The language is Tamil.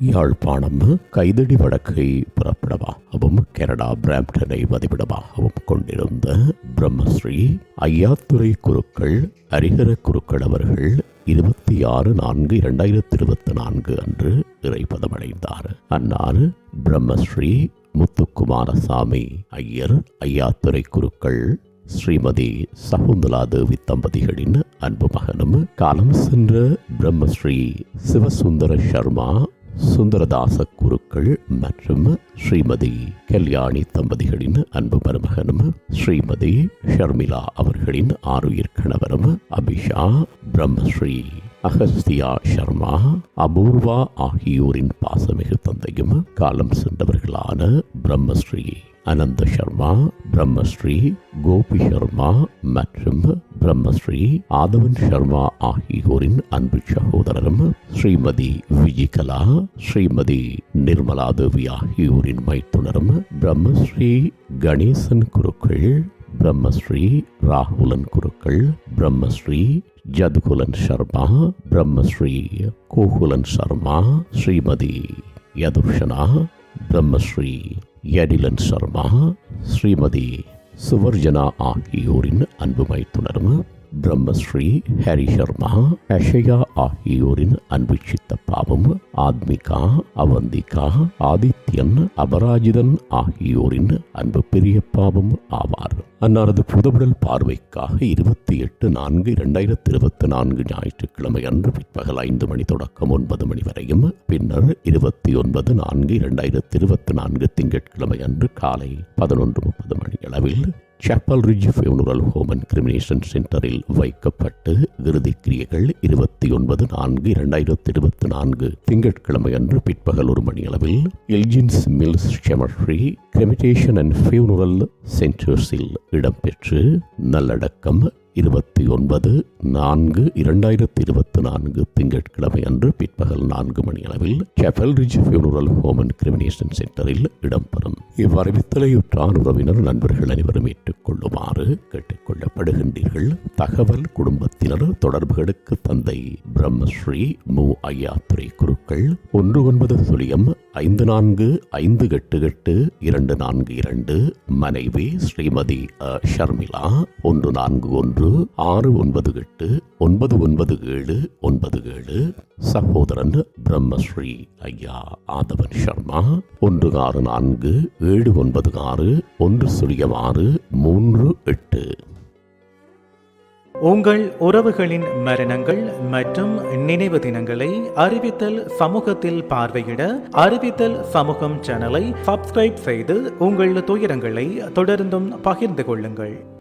யாழ்ப்பாணம் கைதடி வடக்கை புறப்படமாகவும் கனடா பிராம்டனை வதிவிடமாகவும் கொண்டிருந்த பிரம்மஸ்ரீ ஐயாத்துறை குருக்கள் ஹரிஹர குருக்கள் அவர்கள் இருபத்தி ஆறு நான்கு இரண்டாயிரத்தி இருபத்தி நான்கு அன்று இறைப்பதமடைந்தார் அன்னார் பிரம்மஸ்ரீ முத்துக்குமாரசாமி ஐயர் ஐயாத்துறை குருக்கள் ஸ்ரீமதி சகுந்தலா தேவி தம்பதிகளின் அன்பு மகனும் காலம் சென்ற பிரம்மஸ்ரீ சிவசுந்தர சர்மா சுந்தரதாச குருக்கள் மற்றும் ஸ்ரீமதி கல்யாணி தம்பதிகளின் அன்பு மருமகனும் ஸ்ரீமதி ஷர்மிளா அவர்களின் ஆருயிர் கணவரும் அபிஷா பிரம்மஸ்ரீ அகஸ்தியா சர்மா அபூர்வா ஆகியோரின் பாசமிகு தந்தையும் காலம் சென்றவர்களான பிரம்மஸ்ரீ அனந்த சர்மா பிரம்மஸ்ரீ கோபி சர்மா மற்றும் பிரம்மஸ்ரீ ஆதவன் சர்மா ஆகியோரின் அன்பு சகோதரரும் ஸ்ரீமதி விஜிகலா ஸ்ரீமதி நிர்மலா தேவி ஆகியோரின் மைத்துனரும் பிரம்மஸ்ரீ கணேசன் குருக்கள் பிரம்மஸ்ரீ ராகுலன் குருக்கள் பிரம்மஸ்ரீ ஜதுகுலன் சர்மா பிரம்மஸ்ரீ கோகுலன் சர்மா ஸ்ரீமதி யதுஷனா பிரம்மஸ்ரீ யடிலன் சர்மா ஸ்ரீமதி சுவர்ஜனா ஆகியோரின் அன்பு மைத்துனரும் பிரம்மஸ்ரீ ஹரி சர்மா அஷயா ஆகியோரின் அன்பு சித்தப்பாவும் ஆத்மிகா அவந்திகா ஆதித்யன் அபராஜிதன் ஆகியோரின் அன்பு பெரியப்பாவும் ஆவார். அன்னாரது புதவுடல் பார்வைக்காக இருபத்தி எட்டு நான்கு இரண்டாயிரத்தி இருபத்தி நான்கு ஞாயிற்றுக்கிழமை அன்று பிற்பகல் ஐந்து மணி தொடக்கம் ஒன்பது மணி வரையும் பின்னர் இருபத்தி ஒன்பது நான்கு இரண்டாயிரத்தி இருபத்தி நான்கு திங்கட்கிழமை அன்று காலை பதினொன்று முப்பது மணி அளவில் Chapel Ridge Funeral Home and Cremation சென்டரில் வைக்கப்பட்டு இறுதிக் கிரியைகள் இருபத்தி ஒன்பது நான்கு இரண்டாயிரத்தி இருபத்தி நான்கு திங்கட்கிழமை அன்று பிற்பகல் ஒரு மணி அளவில் Elgins Mills Cemetery Cremation and Funeral சென்டர்ஸில் இடம்பெற்று நல்லடக்கம் இருபத்தி ஒன்பது நான்கு இரண்டாயிரத்தி இருபத்தி நான்கு திங்கட்கிழமை அன்று பிற்பகல் நான்கு மணி அளவில் Chapel Ridge Funeral Home and Cremation சென்டரில் இடம்பெறும் இவ்வறிவித்தலையுற்றார் உறவினர் நண்பர்கள் அனைவரும் ஏற்றுக்கொள்ளுமாறு கேட்டுக்கொள்ளப்படுகின்றீர்கள் தகவல் குடும்பத்தினர் தொடர்புகளுக்கு தந்தை பிரம்மஸ்ரீ மு ஐயாத்துறை குருக்கள் ஒன்று ஒன்பது சுழியம் ஐந்து நான்கு ஐந்து எட்டு எட்டு இரண்டு நான்கு இரண்டு மனைவி ஸ்ரீமதி அ. ஷர்மிளா ஒன்று நான்கு ஒன்று ஆறு ஒன்பது எட்டு ஒன்பது ஒன்பது ஏழு ஒன்பது ஏழு. சகோதரன் பிரம்மஸ்ரீ ஐயா ஆதவன் சர்மா ஒன்று ஆறு நான்கு ஏழு ஒன்பது ஆறு ஒன்று சுழியம் ஆறு மூன்று எட்டு. உங்கள் உறவுகளின் மரணங்கள் மற்றும் நினைவு தினங்களை அறிவித்தல் சமூகத்தில் பார்வையிட அறிவித்தல் சமூகம் சேனலை சப்ஸ்கிரைப் செய்து உங்கள் துயரங்களை தொடர்ந்தும் பகிர்ந்து கொள்ளுங்கள்.